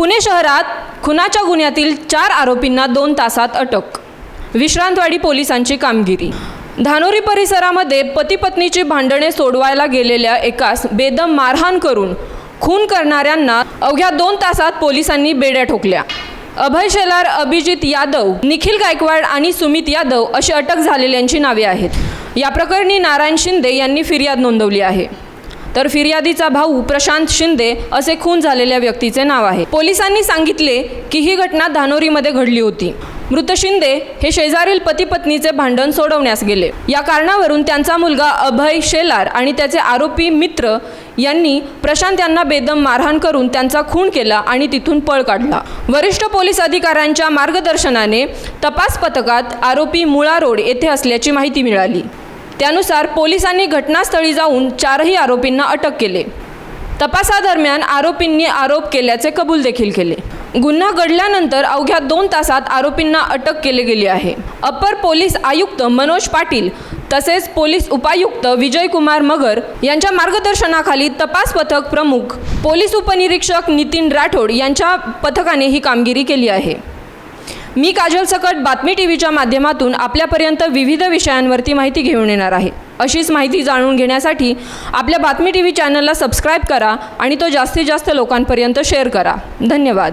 पुणे शहरात खुनाच्या गुन्ह्यातील चार आरोपींना दोन तासात अटक. विश्रांतवाडी पोलिसांची कामगिरी. धानोरी परिसरामध्ये पती पत्नीची भांडणे सोडवायला गेलेल्या एकास बेदम मारहाण करून खून करणाऱ्यांना अवघ्या दोन तासात पोलिसांनी बेड्या ठोकल्या. अभय शेलार अभिजित यादव निखिल गायकवाड आणि सुमित यादव अशी अटक झालेल्यांची नावे आहेत. या प्रकरणी नारायण शिंदे यांनी फिर्याद नोंदवली आहे. तर फिर्यादीचा भाऊ प्रशांत शिंदे असे खून झालेल्या व्यक्तीचे नाव आहे. पोलिसांनी सांगितले की ही घटना धानोरीमध्ये घडली होती. मृत शिंदे हे शेजारील पती पत्नीचे भांडण सोडवण्यास गेले. या कारणावरून त्यांचा मुलगा अभय शेलार आणि त्याचे आरोपी मित्र यांनी प्रशांत यांना बेदम मारहाण करून त्यांचा खून केला आणि तिथून पळ काढला. वरिष्ठ पोलीस अधिकाऱ्यांच्या मार्गदर्शनाने तपास पथकात आरोपी मुळा रोड येथे असल्याची माहिती मिळाली. त्यानुसार पोलिसांनी घटनास्थळी जाऊन चारही आरोपींना अटक केले. तपासादरम्यान आरोपींनी आरोप केल्याचे कबूल देखील केले. गुन्हा घडल्यानंतर अवघ्या दोन तासात आरोपींना अटक केली गेली आहे. अप्पर पोलीस आयुक्त मनोज पाटील तसेच पोलीस उपायुक्त विजयकुमार मगर यांच्या मार्गदर्शनाखाली तपास पथक प्रमुख पोलीस उपनिरीक्षक नितीन राठोड यांच्या पथकाने ही कामगिरी केली आहे. मी काजल सकट बातमी टी व्हीच्या माध्यमातून आपल्यापर्यंत विविध विषयांवरती माहिती घेऊन येणार आहे. अशीच माहिती जाणून घेण्यासाठी आपल्या बातमी टी व्ही चॅनलला सबस्क्राईब करा आणि तो जास्तीत जास्त लोकांपर्यंत शेअर करा. धन्यवाद.